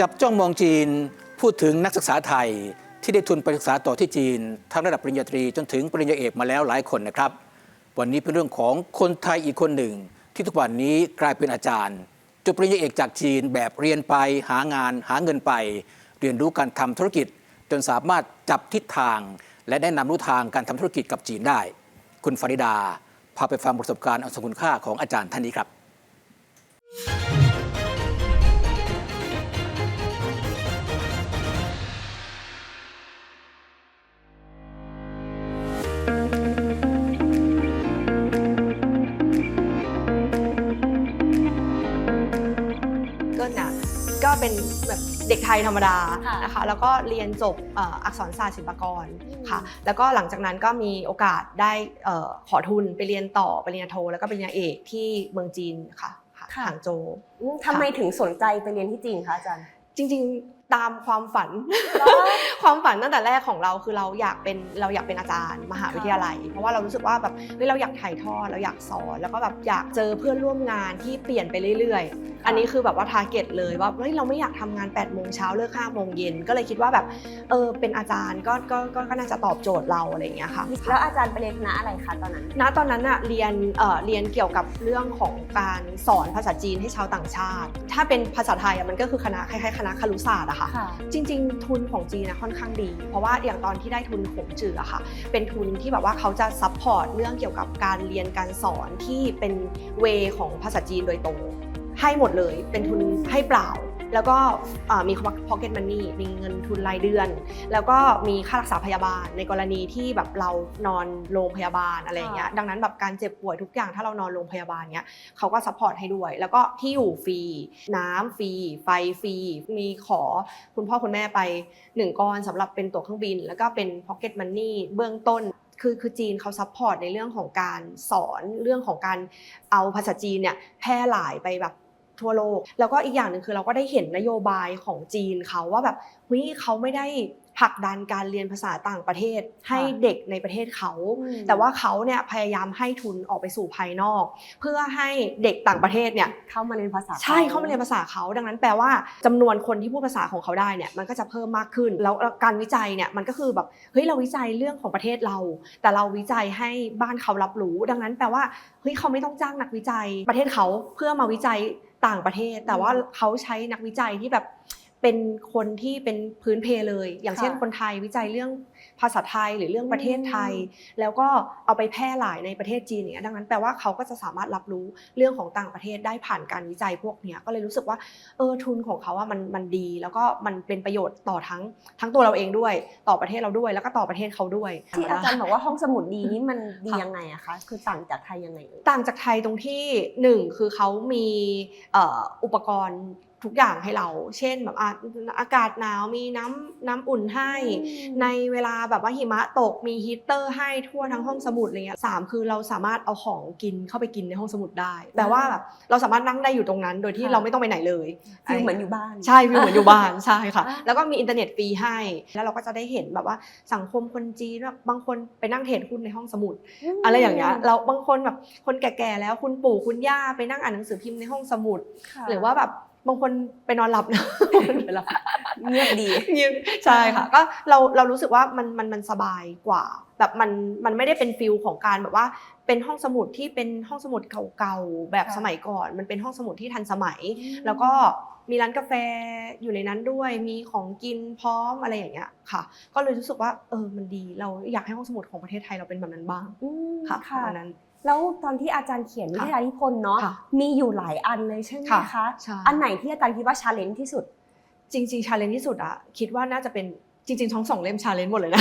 จับจ้องมองจีนพูดถึงนักศึกษาไทยที่ได้ทุนไปศึกษาต่อที่จีนทั้งระดับปริญญาตรีจนถึงปริญญาเอกมาแล้วหลายคนนะครับ วันนี้เป็นเรื่องของคนไทยอีกคนหนึ่ง ที่ทุกวันนี้กลายเป็นอาจารย์จบปริญญาเอกจากจีนแบบเรียนไปหางานหาเงินไป เรียนรู้การทำธุรกิจ จนสามารถจับทิศทาง และแนะนำรู้ทางการทำธุรกิจกับจีนได้ คุณฟาริดาพาไปฟังประสบการณ์อันทรงคุณค่าของอาจารย์ท่านนี้ครับ เป็นแบบเด็กไทยธรรมดาค่ะนะคะแล้วก็เรียนจบเอ่ออักษรศาสตร์ศิลปากรอืมค่ะแล้วก็หลังจากนั้นก็มีโอกาสได้เอ่อขอทุนไปเรียนต่อปริญญาโท แล้วก็ปริญญาเอกที่เมืองจีนค่ะค่ะหางโจวอืมทำไมถึงสนใจไปเรียนที่จีนคะอาจารย์จริงๆ ตามความฝัน ความฝันตั้งแต่แรกของเราคือเราอยากเป็นเราอยากเป็นอาจารย์มหาวิทยาลัย เพราะว่าเรารู้สึกว่าแบบเฮ้ยเราอยากถ่ายทอดเราอยากสอนแล้วก็แบบอยากเจอเพื่อนร่วมงานที่เปลี่ยนไปเรื่อยๆ อันนี้คือแบบว่าทาร์เก็ตเลยว่าเฮ้ยเราไม่อยากทำงาน8ปดโมงเช้าเลิกห้าโมงเย็นก็เลยคิดว่าแบบเออเป็นอาจารย์ก็ก็ก็ก็น่าจะตอบโจทย์เราอะไรอย่างเงี้ยค่ะแล้วอาจารย์ไปเรียนคณะอะไรคะตอนนั้นณตอนนั้นอะเรียนเอ่อเรียนเกี่ยวกับเรื่องของการสอนภาษาจีนให้ชาวต่างชาติ ถ้าเป็นภาษาไทยอะมันก็คือคณะคล้ายๆคณะครุศาสตร์อะค่ะค่ะ จริง ๆ ทุนของจีนนะค่อนข้างดี เพราะว่าอย่างตอนที่ได้ทุนขงจืออะค่ะ เป็นทุนที่แบบว่าเขาจะซัพพอร์ตเรื่องเกี่ยวกับการเรียนการสอนที่เป็นเวของภาษาจีนโดยตรงให้หมดเลย เป็นทุนให้เปล่า แล้วก็เอ่อมี pocket money มีเงินทุนรายเดือน แล้วก็มีค่ารักษาพยาบาลในกรณีที่แบบเรานอนโรงพยาบาลอะไรอย่างเงี้ยดังนั้นแบบการเจ็บป่วยทุกอย่างถ้าเรานอนโรงพยาบาลเงี้ยเขาก็ซัพพอร์ตให้ด้วย แล้วก็ที่อยู่ฟรี น้ำฟรี ไฟฟรี มีขอคุณพ่อคุณแม่ไปหนึ่งก้อนสำหรับเป็นตั๋วเครื่องบิน แล้วก็เป็น pocket money เบื้องต้นคือคือจีนเขาซัพพอร์ตในเรื่องของการสอนเรื่องของการเอาภาษาจีนเนี่ยแพร่หลายไปแบบ ทั่วโลก แล้วก็อีกอย่างหนึ่งคือเราก็ได้เห็นนโยบายของจีนเขาว่าแบบเฮ้ยเขาไม่ได้ผลักดันการเรียนภาษาต่างประเทศให้เด็กในประเทศเขาอืมแต่ว่าเขาเนี่ยพยายามให้ทุนออกไปสู่ภายนอก เพื่อให้เด็กต่างประเทศเนี่ยเข้ามาเรียนภาษาใช่เข้ามาเรียนภาษาเขาดังนั้นแปลว่าจำนวนคนที่พูดภาษาของเขาได้เนี่ยมันก็จะเพิ่มมากขึ้นแล้วแล้วการวิจัยเนี่ยมันก็คือแบบเฮ้ยเราวิจัยเรื่องของประเทศเรา แต่เราวิจัยให้บ้านเขารับรู้ ดังนั้นแปลว่าเฮ้ยเขาไม่ต้องจ้างนักวิจัยประเทศเขาเพื่อมาวิจัย ต่างประเทศ แต่ว่าเขาใช้นักวิจัยที่แบบเป็นคนที่เป็นพื้นเพเลย อย่างเช่นค่ะคนไทยวิจัยเรื่อง ภาษาไทยหรือเรื่องประเทศไทย แล้วก็เอาไปแพร่หลายในประเทศจีนอย่างเงี้ยดังนั้นแปลว่าเขาก็จะสามารถรับรู้เรื่องของต่างประเทศได้ผ่านการวิจัยพวกเนี้ยก็เลยรู้สึกว่าเออทุนของเขาว่ามันมันดี แล้วก็มันเป็นประโยชน์ต่อทั้งทั้งตัวเราเองด้วย ต่อประเทศเราด้วย แล้วก็ต่อประเทศเขาด้วยที่อาจารย์บอกว่าห้องสมุดดีนี่มันดีค่ะยังไงอะคะคือต่างจากไทยยังไงเอ่ยต่างจากไทยตรงที่หนึ่งคือเขามีเอ่ออุปกรณ์ทุกอย่างให้เรา เช่นแบบอะอากาศหนาวมีน้ำน้ำอุ่นให้ ในเวลาแบบว่าหิมะตกมีฮีตเตอร์ให้ทั่วทั้งห้องสมุดอะไรเงี้ยสามคือเราสามารถเอาของกินเข้าไปกินในห้องสมุดได้แปลว่าแบบเราสามารถนั่งได้อยู่ตรงนั้น โดยที่ค่ะเราไม่ต้องไปไหนเลยฟีลเหมือนอยู่บ้าน ใช่ฟิลเหมือนอยู่บ้านใช่ค่ะอะ แล้วก็มีอินเทอร์เน็ตฟรีให้ แล้วเราก็จะได้เห็นแบบว่าสังคมคนจีนแบบบางคนไปนั่งเทรดหุ้นในห้องสมุด อะไรอย่างเงี้ยเราบางคนแบบคนแก่ๆแล้วคุณปู่คุณย่าไปนั่งอ่านหนังสือพิมพ์ในห้องสมุดค่ะหรือว่าแบบ บางคนไปนอนหลับนะไปหลับเงียบดีเงียบใช่ค่ะ ก็เราเรารู้สึกว่ามันมันมันสบายกว่า แบบมันมันไม่ได้เป็นฟิลของการแบบว่าเป็นห้องสมุดที่เป็นห้องสมุดเก่าๆแบบค่ะสมัยก่อน มันเป็นห้องสมุดที่ทันสมัย แล้วก็มีร้านกาแฟอยู่ในนั้นด้วย มีของกินพร้อมอะไรอย่างเงี้ยค่ะ ก็เลยรู้สึกว่าเออมันดีเราอยากให้ห้องสมุดของประเทศไทยเราเป็นแบบนั้นบ้างอืมค่ะปค่ะระมาณนั้น แล้วตอนที่อาจารย์เขียนวิทยานิพนธ์เนาะค่ะมีอยู่หลายอันเลยใช่ไหมค่ะคะใช่อันไหนที่อาจารย์คิดว่าชาเลนจ์ที่สุด จริงๆชาเลนจ์ที่สุดอะคิดว่าน่าจะเป็นจริงๆทั้งสองเล่มชาเลนจ์หมดเลยนะ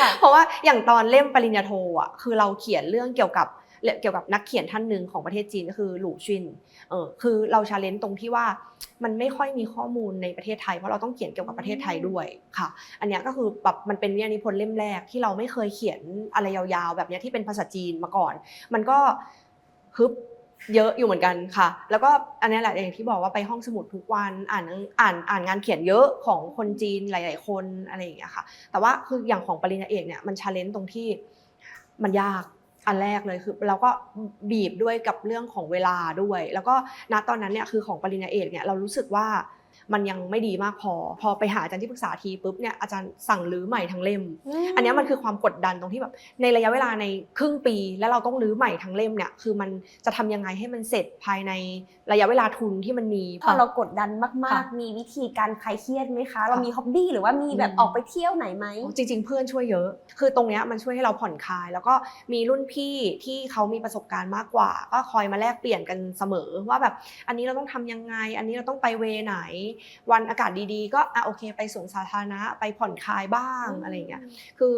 ค่ะเพราะว่าอย่างตอนเล่มปริญญาโทอะคือเราเขียนเรื่องเกี่ยวกับ เกี่ยวกับนักเขียนท่านหนึ่งของประเทศจีนก็คือหลู่ชินเออคือเราชาเลนจ์ตรงที่ว่ามันไม่ค่อยมีข้อมูลในประเทศไทยเพราะเราต้องเขียนเกี่ยวกับประเทศไทยด้วยค่ะ อันนี้ก็คือแบบมันเป็นวิทยานิพนธ์เล่มแรกที่เราไม่เคยเขียนอะไรยาวๆ แบบนี้ที่เป็นภาษาจีนมาก่อน มันก็ฮึบเยอะอยู่เหมือนกันค่ะ แล้วก็อันนี้แหละอย่างที่บอกว่าไปห้องสมุดทุกวันอ่านอ่านอ่านงานเขียนเยอะของคนจีนหลาย ๆ คนอะไรอย่างเงี้ยค่ะ แต่ว่าคืออย่างของปริญญาเอกเนี่ยมันชาเลนจ์ตรงที่มันยาก อันแรกเลยคือเราก็บีบด้วยกับเรื่องของเวลาด้วย แล้วก็ณตอนนั้นเนี่ยคือของปริญญาเอกเนี่ยเรารู้สึกว่า มันยังไม่ดีมากพอ พอไปหาอาจารย์ที่ปรึกษาทีปุ๊บเนี่ยอาจารย์สั่งรื้อใหม่ทั้งเล่ม อันเนี้ยมันคือความกดดันตรงที่แบบในระยะเวลาในครึ่งปี แล้วเราต้องรื้อใหม่ทั้งเล่มเนี่ยคือมันจะทำยังไงให้มันเสร็จภายในระยะเวลาทุนที่มันมีพอเรากดดันมากค่ะๆมีวิธีการคลายเครียดไหมคะ เรามีฮ็อบบี้หรือว่ามีแบบอืมออกไปเที่ยวไหนไหมจริง ๆ เพื่อนช่วยเยอะ คือตรงเนี้ยมันช่วยให้เราผ่อนคลาย แล้วก็มีรุ่นพี่ที่เขามีประสบการณ์มากกว่า ก็คอยมาแลกเปลี่ยนกันเสมอว่าแบบอันนี้เราต้องทำยังไง อันนี้เราต้องไปเวไหนวันอากาศดีๆ ก็อะโอเค ไปสวนสาธารณะไปผ่อนคลายบ้างอะไรอย่างเงี้ยคือ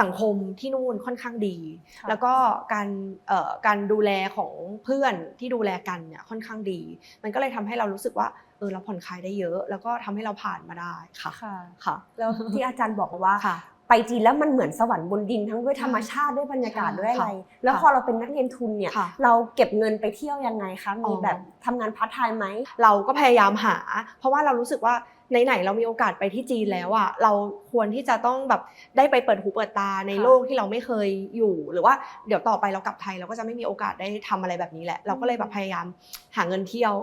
สังคมที่นู่นค่อนข้างดีค่ะแล้วก็การเอ่อการดูแลของเพื่อนที่ดูแลกันเนี่ยค่อนข้างดี มันก็เลยทำให้เรารู้สึกว่าเออเราผ่อนคลายได้เยอะ แล้วก็ทำให้เราผ่านมาได้ค่ะค่ะค่ะ แล้วที่อาจารย์บอกว่าค่ะ ไปจีนแล้วมันเหมือนสวรรค์บนดินทั้งด้วยธรรมชาติด้วยบรรยากาศใช่ด้วยอะไรค่ะแล้วค่ะพอเราเป็นนักเรียนทุนเนี่ยค่ะเราเก็บเงินไปเที่ยวยังไงคะอ๋มีอแบบทำงานพาร์ทไทม์ไหมเราก็พยายามหา เพราะว่าเรารู้สึกว่า ไหนๆเรามีโอกาสไปที่จีนแล้วอะเราควรที่จะต้องแบบได้ไปเปิดหูเปิดตาในค่ะโลกที่เราไม่เคยอยู่ หรือว่าเดี๋ยวต่อไปเรากลับไทยเราก็จะไม่มีโอกาสได้ทำอะไรแบบนี้แหละ เราก็เลยแบบพยายามหาเงินเที่ยว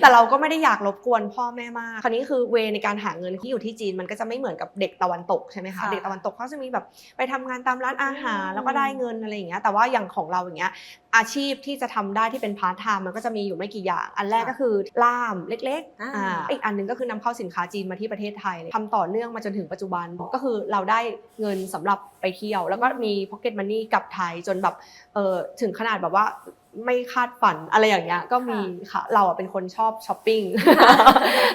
แต่เราก็ไม่ได้อยากรบกวนพ่อแม่มากคราวนี้คือเวในการหาเงินที่อยู่ที่จีนมันก็จะไม่เหมือนกับเด็กตะวันตกใช่ไหมคะค่ะเด็กตะวันตกเขาจะมีแบบไปทำงานตามร้านอาหารอืมแล้วก็ได้เงินอะไรอย่างเงี้ยแต่ว่าอย่างของเราอย่างเงี้ย อาชีพที่จะทำได้ที่เป็นพาร์ทไทม์มันก็จะมีอยู่ไม่กี่อย่าง อันแรกก็คือล่ามเล็กอ่าๆอ่าอีกอันหนึงก็คือนำเข้าสินค้าจีนมาที่ประเทศไทยทำต่อเนื่องมาจนถึงปัจจุบันก็คือเราได้เงินสำหรับไปเที่ยว แล้วก็มี pocket money กลับไทยจนแบบเออถึงขนาดแบบว่า ไม่คาดฝันอะไรอย่างเงี้ยก็มีค่ะเราอะเป็นคนชอบช้อปปิ้ง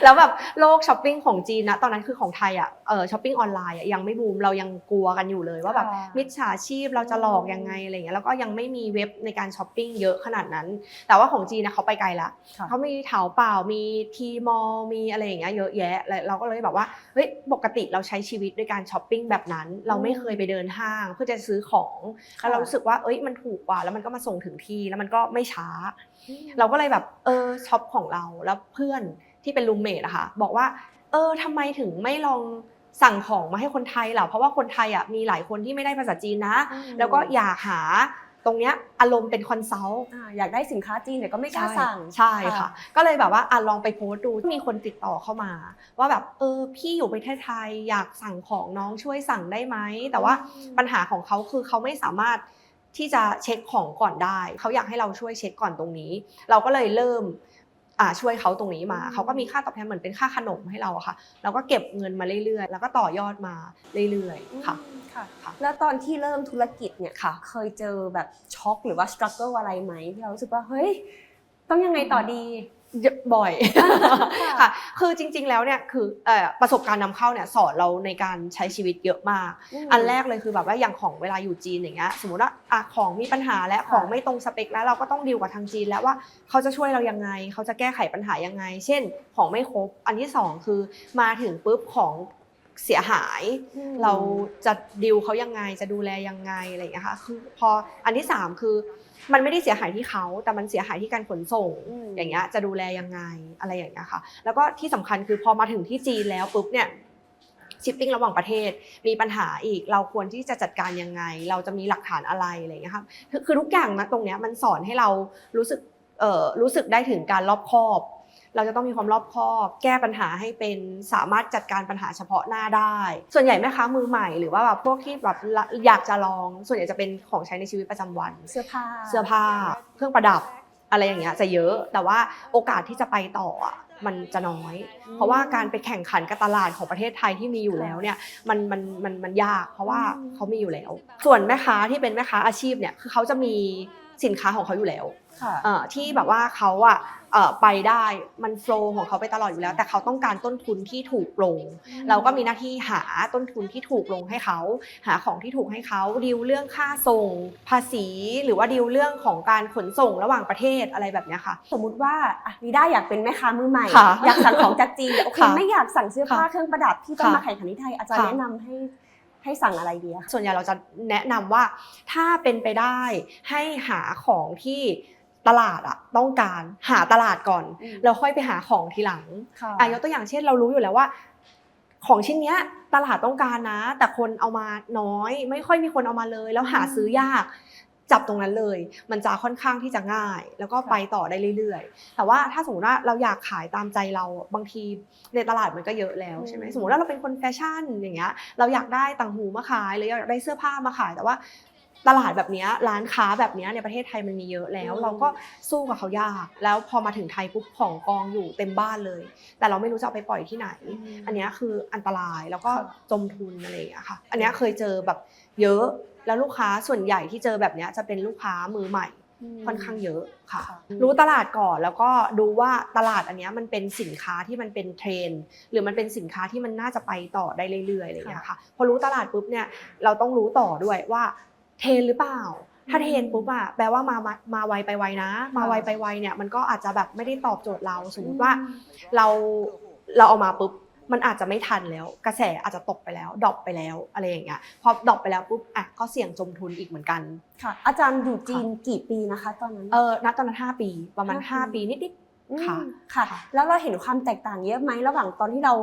แล้วแบบโลกช้อปปิ้งของจีนนะตอนนั้นคือของไทยอะเออช้อปปิ้งออนไลน์อะยังไม่บูมเรายังกลัวกันอยู่เลยว่าแบบค่ะมิจฉาชีพเราจะหลอกยังไงอะไรเงี้ยแล้วก็ยังไม่มีเว็บในการช้อปปิ้งเยอะขนาดนั้น แต่ว่าของจีนนะเขาไปไกลละค่ะเขามีเถาเปล่ามีทีมอลมีอะไรอย่างเงี้ยเยอะแยะแล้วเราก็เลยแบบว่าเฮ้ยปกติเราใช้ชีวิตด้วยการช้อปปิ้งแบบนั้น เราไม่เคยไปเดินห้างเพื่อจะซื้อของแล้วเรารู้สึกว่าเอ้ยมันถูกกว่าแล้วมันก็มาส่งถึงที่แล้วมันก็ไม่ช้า เราก็เลยแบบเออช็อปของเราแล้วเพื่อนที่เป็นรูมเมทอะค่ะบอกว่า เออทำไมถึงไม่ลองสั่งของมาให้คนไทยล่ะเพราะว่าคนไทยอะมีหลายคนที่ไม่ได้ภาษาจีนนะอืมแล้วก็อยากหาตรงเนี้ยอารมณ์เป็นคอนซัลท์อ่าอยากได้สินค้าจีนแต่ก็ไม่กล้าสั่งใช่ค่ะ ก็เลยแบบว่าอะลองไปโพสต์ดูมีคนติดต่อเข้ามา ว่าแบบเออพี่อยู่ประเทศไทยอยากสั่งของน้องช่วยสั่งได้ไหมแต่ว่าอืมปัญหาของเขาคือเขาไม่สามารถ ที่จะเช็คของก่อนได้ เขาอยากให้เราช่วยเช็คก่อนตรงนี้ เราก็เลยเริ่มอ่าช่วยเขาตรงนี้มาอืมเขาก็มีค่าตอบแทนเหมือนเป็นค่าขนมให้เราอะค่ะ เราก็เก็บเงินมาเรื่อยๆ แล้วก็ต่อยอดมาเรื่อยๆค่ะอืมค่ะค่ะ แล้วตอนที่เริ่มธุรกิจเนี่ยค่ะ เคยเจอแบบช็อกหรือว่าสครัลเกิลอะไรไหมที่เรารู้สึกว่าเฮ้ย ต้องยังไงต่อดีเยอะ บ่อยค่ะคือจริง ๆ แล้วเนี่ยคือเอ่อประสบการณ์นำเข้าเนี่ยสอนเราในการใช้ชีวิตเยอะมาก อันแรกเลยคือแบบว่าอย่างของเวลาอยู่จีนอย่างเงี้ยสมมติว่าอะของมีปัญหาและค่ะของไม่ตรงสเปคแล้วเราก็ต้องดีลกับทางจีนแล้วว่าเขาจะช่วยเรายังไง เขาจะแก้ไขปัญหายังไง เช่น ของไม่ครบอันที่สองคือมาถึงปุ๊บของ เสียหายอืมเราจะดิวเขายังไงจะดูแลยังไงอะไรอย่างเงี้ยค่ะคือพออันที่สามคือ มันไม่ได้เสียหายที่เขาแต่มันเสียหายที่การขนส่งอืมอย่างเงี้ยจะดูแลยังไงอะไรอย่างเงี้ยค่ะ แล้วก็ที่สำคัญคือพอมาถึงที่จีนแล้วปุ๊บเนี่ยชิปปิ้งระหว่างประเทศมีปัญหาอีกเราควรที่จะจัดการยังไง เราจะมีหลักฐานอะไรอะไรอย่างเงี้ยครับคือคือทุกอย่างนะตรงเนี้ยมันสอนให้เรารู้สึกเอ่อรู้สึกได้ถึงการรอบคอบ เราจะต้องมีความรอบคอบ แก้ปัญหาให้เป็นสามารถจัดการปัญหาเฉพาะหน้าได้ ส่วนใหญ่แม่ค้ามือใหม่หรือว่าแบบพวกที่แบบละอยากจะลอง ส่วนใหญ่จะเป็นของใช้ในชีวิตประจำวัน เสื้อผ้าเสื้อผ้า เครื่องประดับอะไรอย่างเงี้ยจะเยอะแต่ว่าโอกาสที่จะไปต่ออะมันจะน้อยอืมเพราะว่าการไปแข่งขันกับตลาดของประเทศไทยที่มีอยู่แล้วเนี่ยมันมันมันมันยาก เพราะว่าอืมเขามีอยู่แล้ว ส่วนแม่ค้าที่เป็นแม่ค้าอาชีพเนี่ยคือเขาจะมีสินค้าของเขาอยู่แล้วค่ะเอ่อที่แบบว่าเขาอะเอ่อ ไปได้มันโฟล์ของเขาไปตลอดอยู่แล้ว แต่เขาต้องการต้นทุนที่ถูกลง เราก็มีหน้าที่หาต้นทุนที่ถูกลงให้เขา หาของที่ถูกให้เขาดีลเรื่องค่าส่ง ภาษี หรือว่าดีลเรื่องของการขนส่งระหว่างประเทศอะไรแบบเนี้ยค่ะ สมมุติว่าอะนิด้าอยากเป็นแม่ค้ามือใหม่ค่ะอยากสั่งของจากจีนแต่โอเคค่ะไม่อยากสั่งเสื้อผ้าค่ะเครื่องประดับที่ต้องค่ะมาแข่งขันที่ไทยอาจารย์ค่ะแนะนำให้ให้สั่งอะไรดีอะคะส่วนใหญ่เราจะแนะนำว่าถ้าเป็นไปได้ให้หาของที่ ตลาดอะต้องการหาตลาดก่อนอืมแล้วค่อยไปหาของทีหลังค่ะอะยกตัวอย่างเช่นเรารู้อยู่แล้วว่า ของชิ้นเนี้ยตลาดต้องการนะ แต่คนเอามาน้อย ไม่ค่อยมีคนเอามาเลย แล้วหาซื้อยากจับตรงนั้นเลย มันจะค่อนข้างที่จะง่าย แล้วก็ไปต่อได้เรื่อยๆ แต่ว่าถ้าสมมติว่าเราอยากขายตามใจเราบางทีในตลาดมันก็เยอะแล้วใช่ไหมอืมสมมติว่าเราเป็นคนแฟชั่นอย่างเงี้ยเราอยากได้ต่างหูมาขายหรืออยากได้เสื้อผ้ามาขาย แต่ว่า ตลาดแบบเนี้ยร้านค้าแบบเนี้ยในประเทศไทยมันมีเยอะแล้ว เราก็สู้กับเขายาก แล้วพอมาถึงไทยปุ๊บของกองอยู่เต็มบ้านเลย แต่เราไม่รู้จะเอาไปปล่อยที่ไหน อันเนี้ยคืออันตรายแล้วก็ค่ะจมทุนอะไรอย่างเงี้ยค่ะ อันเนี้ยเคยเจอแบบเยอะแล้วลูกค้าส่วนใหญ่ที่เจอแบบเนี้ยจะเป็นลูกค้ามือใหม่ค่อนข้างเยอะค่ะค่ะรู้ตลาดก่อนแล้วก็ดูว่าตลาดอันเนี้ยมันเป็นสินค้าที่มันเป็นเทรนด์หรือมันเป็นสินค้าที่มันน่าจะไปต่อได้เรื่อยๆอะไรอย่างเงี้ยค่ะพอรู้ตลาดปุ๊บเนี่ยเราต้องรู้ต่อด้วยว่า เทรนด์หรือเปล่า ถ้าเทรนด์ปุ๊บอะแปลว่ามามามาไวไปไวนะ มาไวไปไวเนี่ยมันก็อาจจะแบบไม่ได้ตอบโจทย์เรา สมมติว่าเราเราเอามาปุ๊บมันอาจจะไม่ทันแล้ว กระแสอาจจะตกไปแล้วดรอปไปแล้วอะไรอย่างเงี้ยพอดรอปไปแล้วปุ๊บอะก็เสี่ยงจมทุนอีกเหมือนกันค่ะ อาจารย์อยู่จีนกี่ปีนะคะ ตอนนั้นเออณตอนนั้น5ปีประมาณห้า5ปีปีนิดอืม ค่ะค่ะค่ะ แล้วเราเห็นความแตกต่างเยอะไหมระหว่างตอนที่เรา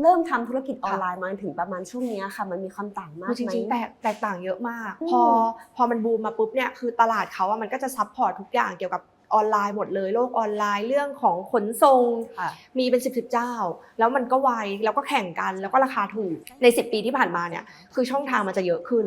เริ่มทำธุรกิจออนไลน์มาถึงประมาณช่วงเนี้ยค่ะ มันมีความต่างๆมากจไหมริงๆแตกแตกต่างเยอะมากอืมพอพอมันบูมมาปุ๊บเนี่ยคือตลาดเขาอะมันก็จะซัพพอร์ตทุกอย่างเกี่ยวกับออนไลน์หมดเลยโลกออนไลน์เรื่องของขนส่งค่ะมีเป็นสิบสิบเจ้า แล้วมันก็ไวแล้วก็แข่งกันแล้วก็ราคาถูกใน 10 ปีที่ผ่านมาเนี่ยคือช่องทางมันจะเยอะขึ้น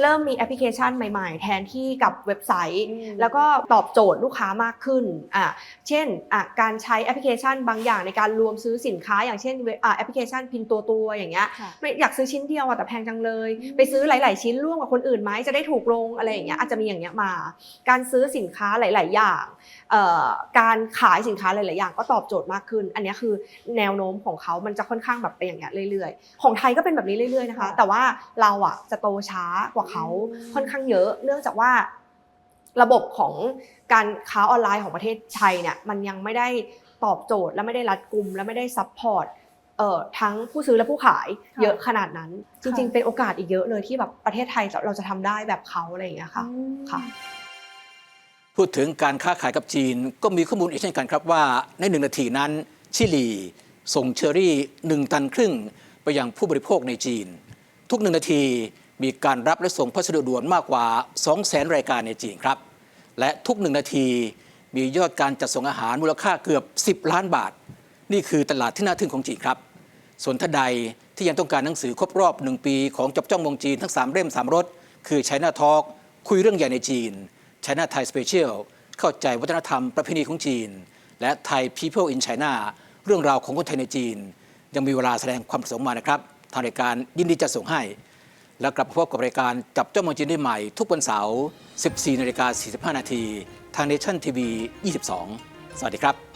เริ่มมีแอปพลิเคชันใหม่ๆ แทนที่กับเว็บไซต์อืมแล้วก็ตอบโจทย์ลูกค้ามากขึ้นอะเช่นอะการใช้แอปพลิเคชันบางอย่างในการรวมซื้อสินค้า อย่างเช่นเว็บอะแอปพลิเคชันพินตัวตัวๆอย่างเงี้ยค่ะไม่อยากซื้อชิ้นเดียวอะแต่แพงจังเลยอืมไปซื้อหลาย ๆ ชิ้นร่วมกับคนอื่นไหมจะได้ถูกลงอะไรอย่างเงี้ยอาจจะมีอย่างเงี้ยมา การซื้อสินค้าหลาย ๆ อย่างเอ่อการขายสินค้าหลาย ๆ อย่างก็ตอบโจทย์มากขึ้น อันเนี้ยคือแนวโน้มของเขามันจะค่อนข้างแบบเป็นอย่างเงี้ยเรื่อย ๆ ของไทยก็เป็นแบบนี้เรื่อย ๆ นะคะ แต่ว่าเราอะจะโตช้ากว่าเขาอืมค่อนข้างเยอะ เนื่องจากว่าระบบของการค้าออนไลน์ของประเทศไทยเนี่ยมันยังไม่ได้ตอบโจทย์และไม่ได้รัดกุม และไม่ได้ซัพพอร์ตเอ่อทั้งผู้ซื้อและผู้ขายค่ะเยอะขนาดนั้น จริงค่ะๆเป็นโอกาสอีกเยอะเลยที่แบบประเทศไทยเราจะทำได้แบบเขาอะไรอย่างเงี้ยค่ะอืมค่ะพูดถึงการค้าขายกับจีนก็มีข้อมูลอีกเช่นกันครับว่าในหนึ่งนาทีนั้น ชิลี ส่งเชอรี่หนึ่งตันครึ่ง ไปยังผู้บริโภคในจีน ทุกหนึ่งนาที มีการรับและส่งพัสดุด่วนมากกว่า 2 0 0แสนรายการในจีนครับ และทุกหนึ่งนาทีมียอดการจัดส่งอาหารมูลค่าเกือบ 10 ล้านบาท นี่คือตลาดที่น่าทึ่งของจีนครับ ส่วนท่านใดที่ยังต้องการหนังสือครบรอบ 1 ปีของจับจ้องมองจีนทั้ง 3 เล่ม 3รสคือ China Talk คุยเรื่องใหญ่ในจีน China Thai Special เข้าใจวัฒนธรรมประเพณีของจีน และ Thai People in China เรื่องราวของคนไทยในจีน ยังมีเวลาแสดงความประสงค์มานะครับ ทางรายการยินดีจะส่งให้ แล้วกลับมาพบกับรายการจับเจ้ามองจีนได้ใหม่ ทุกวันเสาร์ 14นาฬิกา45 นาทีทาง Nation TV 22 สวัสดีครับ